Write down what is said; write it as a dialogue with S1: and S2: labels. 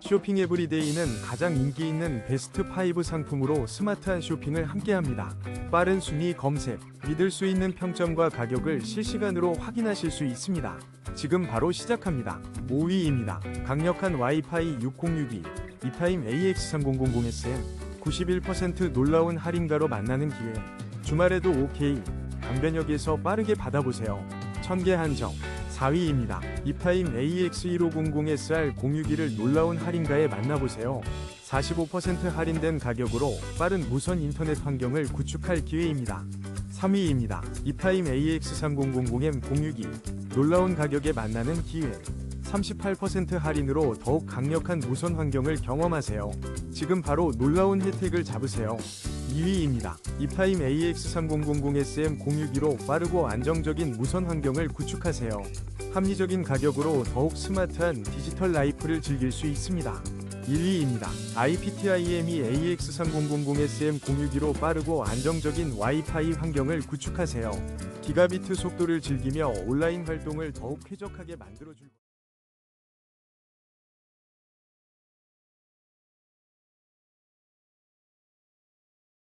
S1: 쇼핑 에브리데이는 가장 인기 있는 베스트 5 상품으로 스마트한 쇼핑을 함께합니다. 빠른 순위 검색, 믿을 수 있는 평점과 가격을 실시간으로 확인하실 수 있습니다. 지금 바로 시작합니다. 5위입니다. 강력한 와이파이 6062 이타임 AX3000SM 91% 놀라운 할인가로 만나는 기회 주말에도 OK 강변역에서 빠르게 받아보세요. 천개 한정 4위입니다. 이타임 AX1500SR 061을 놀라운 할인가에 만나보세요. 45% 할인된 가격으로 빠른 무선 인터넷 환경을 구축할 기회입니다. 3위입니다. 이타임 AX3000M 062 놀라운 가격에 만나는 기회 38% 할인으로 더욱 강력한 무선 환경을 경험하세요. 지금 바로 놀라운 혜택을 잡으세요. 2위입니다. 이타임 AX3000SM 061로 빠르고 안정적인 무선 환경을 구축하세요. 합리적인 가격으로 더욱 스마트한 디지털 라이프를 즐길 수 있습니다. 1위입니다. IPTIME AX3000SM 061로 빠르고 안정적인 와이파이 환경을 구축하세요. 기가비트 속도를 즐기며 온라인 활동을 더욱 쾌적하게 만들어줄